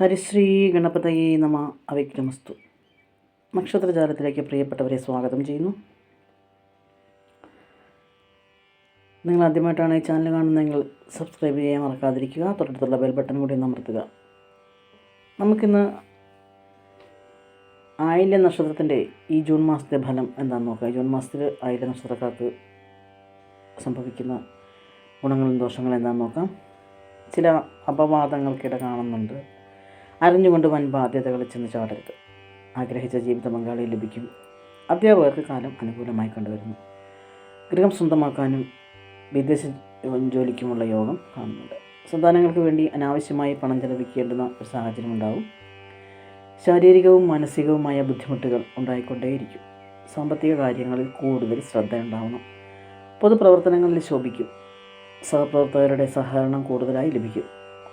ഹരിശ്രീ ഗണപതയെ നമ അവിഘ്നമസ്തു നക്ഷത്രജാലത്തിലേക്ക് പ്രിയപ്പെട്ടവരെ സ്വാഗതം ചെയ്യുന്നു. നിങ്ങൾ ആദ്യമായിട്ടാണ് ഈ ചാനൽ കാണുന്നതെങ്കിൽ സബ്സ്ക്രൈബ് ചെയ്യാൻ മറക്കാതിരിക്കുക. തൊട്ടടുത്തുള്ള ബെൽ ബട്ടൺ കൂടി അമർത്തുക. നമുക്കിന്ന് ആയില്യ നക്ഷത്രത്തിന്റെ ഈ ജൂൺ മാസത്തെ ഫലം എന്താണെന്ന് നോക്കുക ജൂൺ മാസത്തിൽ ആയില്യ നക്ഷത്രക്കാർക്ക് സംഭവിക്കുന്ന ഗുണങ്ങളും ദോഷങ്ങളും എന്താണെന്ന് നോക്കാം. ചില അപവാദങ്ങൾക്കിട കാണുന്നുണ്ട്. അറിഞ്ഞുകൊണ്ട് വൻ ബാധ്യതകളിൽ ചെന്ന് ചാടരുത്. ആഗ്രഹിച്ച ജീവിത പങ്കാളി ലഭിക്കും. അധ്യാപകർക്ക് കാലം അനുകൂലമായി കണ്ടുവരുന്നു. ഗൃഹം സ്വന്തമാക്കാനും വിദേശ ജോലിക്കുമുള്ള യോഗം കാണുന്നുണ്ട്. സന്താനങ്ങൾക്ക് വേണ്ടി അനാവശ്യമായി പണം ചെലവിക്കേണ്ടുന്ന ഒരു സാഹചര്യം ഉണ്ടാവും. ശാരീരികവും മാനസികവുമായ ബുദ്ധിമുട്ടുകൾ ഉണ്ടായിക്കൊണ്ടേയിരിക്കും. സാമ്പത്തിക കാര്യങ്ങളിൽ കൂടുതൽ ശ്രദ്ധ ഉണ്ടാവണം. പൊതുപ്രവർത്തനങ്ങളിൽ ശോഭിക്കും. സഹപ്രവർത്തകരുടെ സഹകരണം കൂടുതലായി ലഭിക്കും.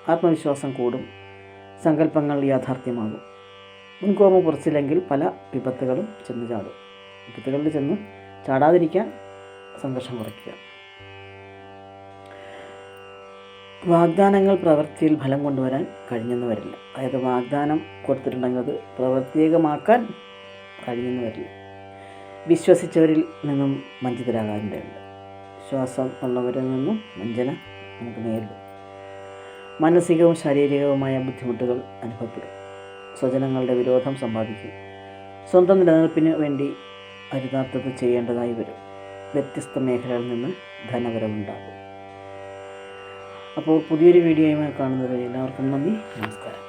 ആത്മവിശ്വാസം കൂടും. സങ്കല്പങ്ങൾ യാഥാർത്ഥ്യമാകും. മുൻകോപം കുറച്ചില്ലെങ്കിൽ പല വിപത്തുകളും ചെന്ന് ചാടും. വിപത്തുകളിൽ ചെന്ന് ചാടാതിരിക്കാൻ സംഘർഷം കുറയ്ക്കുക. വാഗ്ദാനങ്ങൾ പ്രവൃത്തിയിൽ ഫലം കൊണ്ടുവരാൻ കഴിഞ്ഞെന്ന് വരില്ല. അതായത് വാഗ്ദാനം കൊടുത്തിട്ടുണ്ടെങ്കിൽ അത് പ്രവർത്തികമാക്കാൻ കഴിഞ്ഞെന്ന് വരില്ല. വിശ്വസിച്ചവരിൽ നിന്നും വഞ്ചിതരാകാറുണ്ട് വിശ്വാസം ഉള്ളവരിൽ നിന്നും വഞ്ചന നമുക്ക് നേരിടും. മാനസികവും ശാരീരികവുമായ ബുദ്ധിമുട്ടുകൾ അനുഭവപ്പെടും. സ്വജനങ്ങളുടെ വിരോധം സമ്പാദിക്കും. സ്വന്തം നിലനിൽപ്പിന് വേണ്ടി അരുതാത്തത് ചെയ്യേണ്ടതായി വരും. വ്യത്യസ്ത മേഖലകളിൽ നിന്ന് ധനവരവുണ്ടാകും. അപ്പോൾ പുതിയൊരു വീഡിയോയുമായി കാണുന്നത് എല്ലാവർക്കും നന്ദി. നമസ്കാരം.